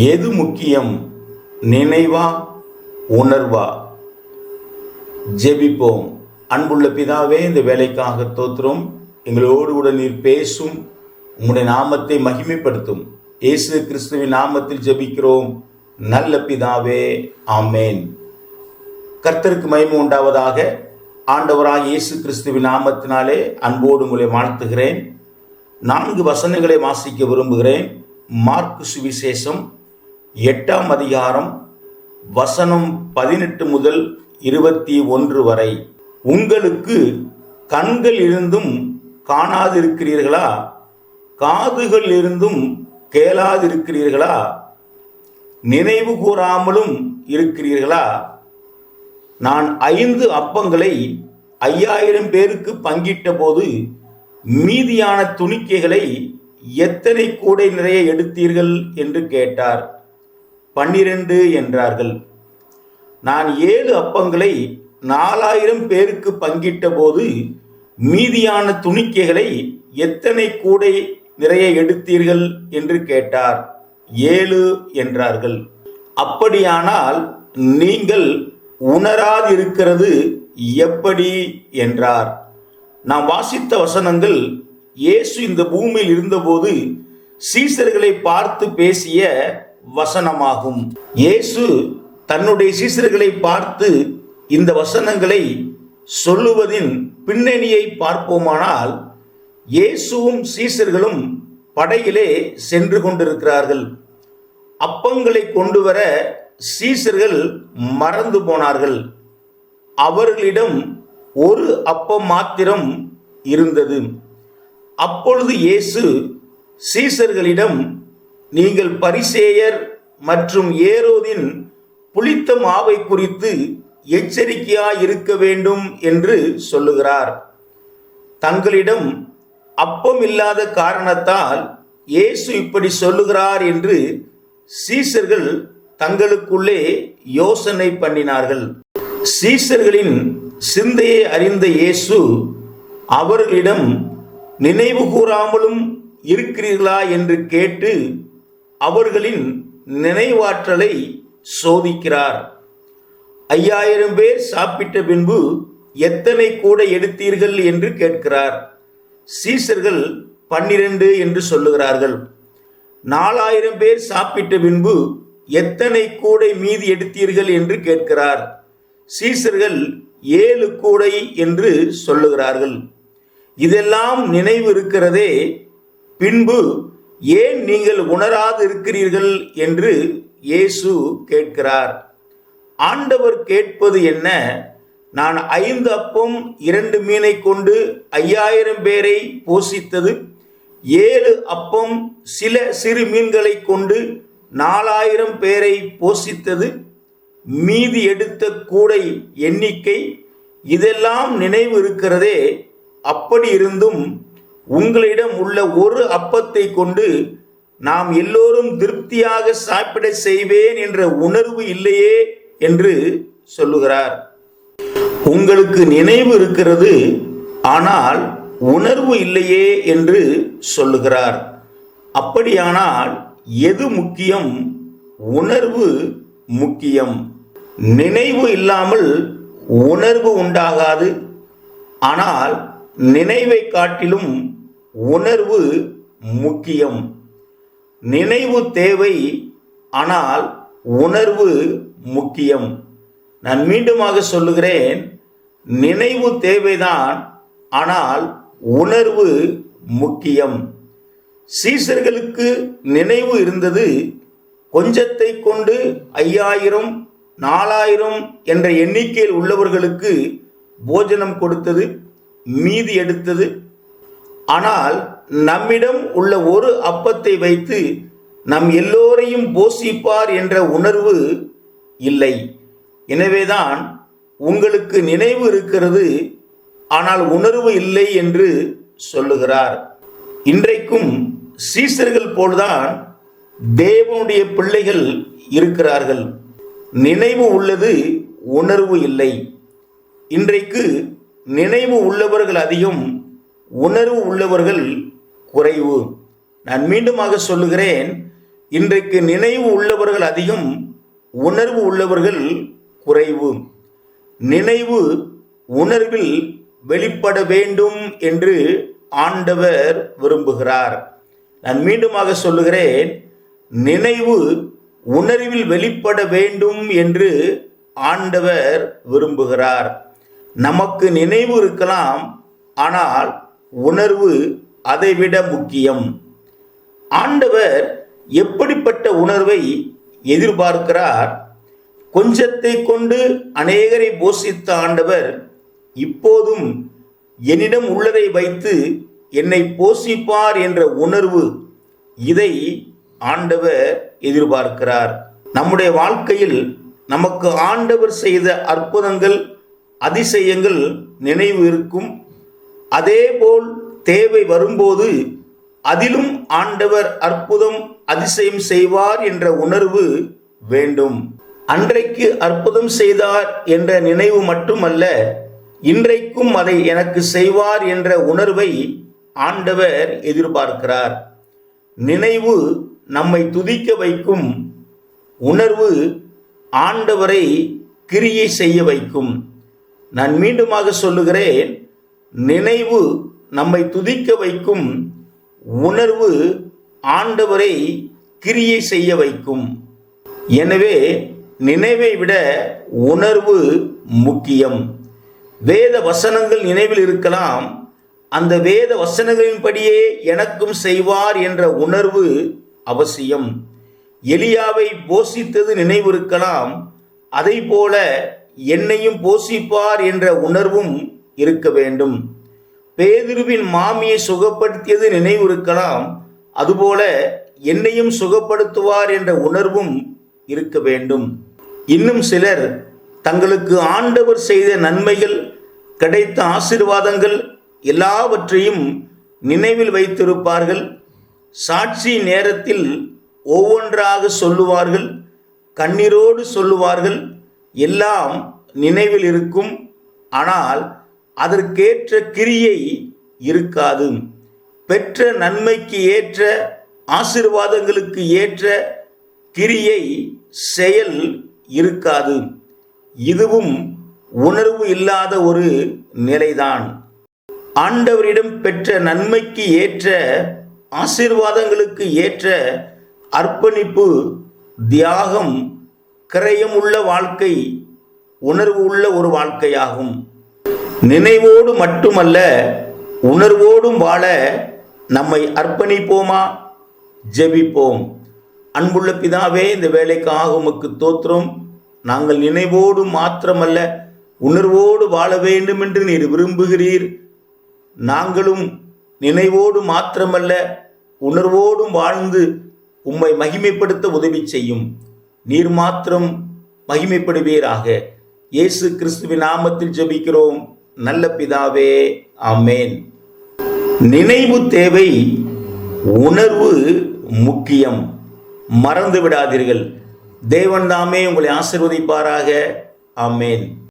எது முக்கியம்? நினைவா? உணர்வா? ஜெபிப்போம். அன்புள்ள பிதாவே இந்த வேலைக்காக தோத்திரம். எங்களோடு கூட நீர் பேசும். உம்முடைய நாமத்தை மகிமைப்படுத்தும். இயேசு கிறிஸ்துவின் நாமத்தில் ஜெபிக்கிறோம். நல்ல பிதாவே ஆமேன். கர்த்தருக்கு மகிமை உண்டாவதாக ஆண்டவராக இயேசு கிறிஸ்துவின் நாமத்தினாலே அன்போடு உங்களை வாழ்த்துகிறேன். நான்கு வசனங்களை வாசிக்க விரும்புகிறேன். மார்க்கு சுவிசேஷம் எட்டாம் அதிகாரம் வசனம் பதினெட்டு முதல் இருபத்தி ஒன்று வரை. உங்களுக்கு கண்கள் இருந்தும் காணாதிருக்கிறீர்களா? காதுகள் இருந்தும் கேளாதிருக்கிறீர்களா? நினைவு கூறாமலும் இருக்கிறீர்களா? நான் ஐந்து அப்பங்களை ஐயாயிரம் பேருக்கு பங்கிட்ட போது மீதியான துணிக்கைகளை எத்தனை கூடை நிறைய எடுத்தீர்கள் என்று கேட்டார். பன்னிரண்டு என்றார்கள். நான் ஏழு அப்பங்களை நாலாயிரம் பேருக்கு பங்கிட்ட போது மீதியான துணிக்கைகளை எத்தனை கூடை நிறைய எடுத்தீர்கள் என்று கேட்டார். ஏழு என்றார்கள். அப்படியானால் நீங்கள் உணராதிருக்கிறது எப்படி என்றார். நாம் வாசித்த வசனங்கள் இயேசு இந்த பூமியில் இருந்தபோது சீசர்களை பார்த்து பேசிய வசனமாகும். இயேசு தன்னுடைய சீசர்களை பார்த்து இந்த வசனங்களை சொல்லுவதின் பின்னணியை பார்ப்போமானால் இயேசுவும் சீசர்களும் படையிலே சென்று கொண்டிருக்கிறார்கள். அப்பங்களை கொண்டு வர சீசர்கள் மறந்து போனார்கள். அவர்களிடம் ஒரு அப்பம் மாத்திரம் இருந்தது. அப்பொழுது இயேசு சீசர்களிடம் நீங்கள் பரிசேயர் மற்றும் ஏரோதின் புளித்த மாவை குறித்து எச்சரிக்கையாய் இருக்க வேண்டும் என்று சொல்லுகிறார். தங்களிடம் அப்பம் இல்லாத காரணத்தால் இயேசு இப்படி சொல்லுகிறார் என்று சீசர்கள் தங்களுக்குள்ளே யோசனை பண்ணினார்கள். சீசர்களின் சிந்தையை அறிந்த இயேசு அவர்களிடம் நினைவு கூறாமலும் இருக்கிறீர்களா? என்று கேட்டு அவர்களின் நினைவாற்றலை சோதிக்கிறார். ஐயாயிரம் பேர் சாப்பிட்ட பின்பு எத்தனை கூட எடுத்தீர்கள் என்று கேட்கிறார். சீசர்கள் பன்னிரண்டு என்று சொல்லுகிறார்கள். நாலாயிரம் பேர் சாப்பிட்ட பின்பு எத்தனை கூடை மீதி எடுத்தீர்கள் என்று கேட்கிறார். சீசர்கள் ஏழு கூடை என்று சொல்லுகிறார்கள். இதெல்லாம் நினைவு இருக்கிறதே. பின்பு ஏன் நீங்கள் உணராது இருக்கிறீர்கள் என்று இயேசு கேட்கிறார். ஆண்டவர் கேட்பது என்ன? நான் ஐந்து அப்பம் இரண்டு மீனை கொண்டு ஐயாயிரம் பேரை போஷித்தது ஏழு அப்பம் சில சிறு மீன்களை கொண்டு நாலாயிரம் பேரை போஷித்தது மீதி எடுத்த கூடை எண்ணிக்கை இதெல்லாம் நினைவு இருக்கிறதே அப்படி இருந்தும் உங்களிடம் உள்ள ஒரு அப்பத்தை கொண்டு நாம் எல்லோரும் திருப்தியாக சாப்பிட செய்வேன் என்ற உணர்வு இல்லையே என்று சொல்லுகிறார். உங்களுக்கு நினைவு இருக்கிறது ஆனால் உணர்வு இல்லையே என்று சொல்லுகிறார். அப்படியானால் எது முக்கியம்? உணர்வு முக்கியம். நினைவு இல்லாமல் உணர்வு உண்டாகாது. ஆனால் நினைவை காட்டிலும் உணர்வு முக்கியம். நினைவு தேவை ஆனால் உணர்வு முக்கியம். நான் மீண்டுமாக சொல்லுகிறேன் நினைவு தேவைதான் ஆனால் உணர்வு முக்கியம். சீசர்களுக்கு நினைவு இருந்தது கொஞ்சத்தை கொண்டு ஐயாயிரம் நாலாயிரம் என்ற எண்ணிக்கையில் உள்ளவர்களுக்கு போஜனம் கொடுத்தது மீதி எடுத்தது ஆனால் நம்மிடம் உள்ள ஒரு அப்பத்தை வைத்து நம் எல்லோரையும் போஷிப்பார் என்ற உணர்வு இல்லை. எனவேதான் உங்களுக்கு நினைவு இருக்கிறது ஆனால் உணர்வு இல்லை என்று சொல்லுகிறார். இன்றைக்கும் சீசர்கள் போல்தான் தேவனுடைய பிள்ளைகள் இருக்கிறார்கள். நினைவு உள்ளது உணர்வு இல்லை. இன்றைக்கு நினைவு உள்ளவர்கள் அதிகம் உணர்வு உள்ளவர்கள் குறைவு. நான் மீண்டுமாக சொல்லுகிறேன் இன்றைக்கு நினைவு உள்ளவர்கள் அதிகம் உணர்வு உள்ளவர்கள் குறைவு. நினைவு உணர்வில் வெளிப்பட வேண்டும் என்று ஆண்டவர் விரும்புகிறார். நான் மீண்டுமாக சொல்லுகிறேன் நினைவு உணர்வில் வெளிப்பட வேண்டும் என்று ஆண்டவர் விரும்புகிறார். நமக்கு நினைவு இருக்கலாம் ஆனால் உணர்வு அதைவிட முக்கியம். ஆண்டவர் எப்படிப்பட்ட உணர்வை எதிர்பார்க்கிறார்? கொஞ்சத்தை கொண்டு அநேகரை போஷித்த ஆண்டவர் இப்போதும் என்னிடம் உள்ளதை வைத்து என்னை போஷிப்பார் என்ற உணர்வு இதை ஆண்டவர் எதிர்பார்க்கிறார். நம்முடைய வாழ்க்கையில் நமக்கு ஆண்டவர் செய்த அற்புதங்கள் அதிசயங்கள் நினைவு இருக்கும் அதேபோல் தேவை வரும்போது அதிலும் ஆண்டவர் அற்புதம் அதிசயம் செய்வார் என்ற உணர்வு வேண்டும். அன்றைக்கு அற்புதம் செய்தார் என்ற நினைவு மட்டுமல்ல இன்றைக்கும் அதை எனக்கு செய்வார் என்ற உணர்வை ஆண்டவர் எதிர்பார்க்கிறார். நினைவு நம்மை துதிக்க வைக்கும் உணர்வு ஆண்டவரை கிரியை செய்ய வைக்கும். நான் மீண்டுமாக சொல்லுகிறேன் நினைவு நம்மை துதிக்க வைக்கும் உணர்வு ஆண்டவரை கிரியை செய்ய வைக்கும். எனவே நினைவை விட உணர்வு முக்கியம். வேத வசனங்கள் நினைவில் இருக்கலாம். அந்த வேத வசனங்களின்படியே எனக்கும் செய்வார் என்ற உணர்வு அவசியம். எலியாவை போஷித்தது நினைவு இருக்கலாம். அதை போல என்னையும் போஷிப்பார் என்ற உணர்வும் இருக்க வேண்டும். பேதிருவின் மாமியை சுகப்படுத்தியது நினைவு இருக்கலாம் அதுபோல என்னையும் சுகப்படுத்துவார் என்ற உணர்வும் இருக்க வேண்டும். இன்னும் சிலர் தங்களுக்கு ஆண்டவர் செய்த நன்மைகள் கிடைத்த ஆசீர்வாதங்கள் எல்லாவற்றையும் நினைவில் வைத்திருப்பார்கள். சாட்சி நேரத்தில் ஒவ்வொன்றாக சொல்லுவார்கள் கண்ணீரோடு சொல்லுவார்கள். எல்லாம் நினைவில் இருக்கும். ஆனால் அதற்கேற்ற கிரியை இருக்காது பெற்ற நன்மைக்கு ஏற்ற ஆசிர்வாதங்களுக்கு ஏற்ற கிரியை செயல் இருக்காது. இதுவும் உணர்வு இல்லாத ஒரு நிலைதான். ஆண்டவரிடம் பெற்ற நன்மைக்கு ஏற்ற ஆசீர்வாதங்களுக்கு ஏற்ற அர்ப்பணிப்பு தியாகம் கிரயம் உள்ள வாழ்க்கை உணர்வு உள்ள ஒரு வாழ்க்கையாகும். நினைவோடு மட்டுமல்ல உணர்வோடும் வாழ நம்மை அர்ப்பணிப்போமா? ஜெபிப்போம். அன்புள்ள பிதாவே இந்த வேலைக்காக உமக்கு தோற்றம் நாங்கள் நினைவோடு மாத்திரமல்ல உணர்வோடு வாழ வேண்டும் என்று நீர் விரும்புகிறீர். நாங்களும் நினைவோடு மாத்திரமல்ல உணர்வோடும் வாழ்ந்து உம்மை மகிமைப்படுத்த உதவி செய்யும். நீர் மாத்திரம் மகிமைப்படுவீராக. இயேசு கிறிஸ்துவின் நாமத்தில் ஜெபிக்கிறோம். நல்ல பிதாவே ஆமேன். நினைவு தேவை உணர்வு முக்கியம். மறந்து விடாதீர்கள் தேவன் தாமே உங்களை ஆசிர்வதிப்பாராக. ஆமேன்.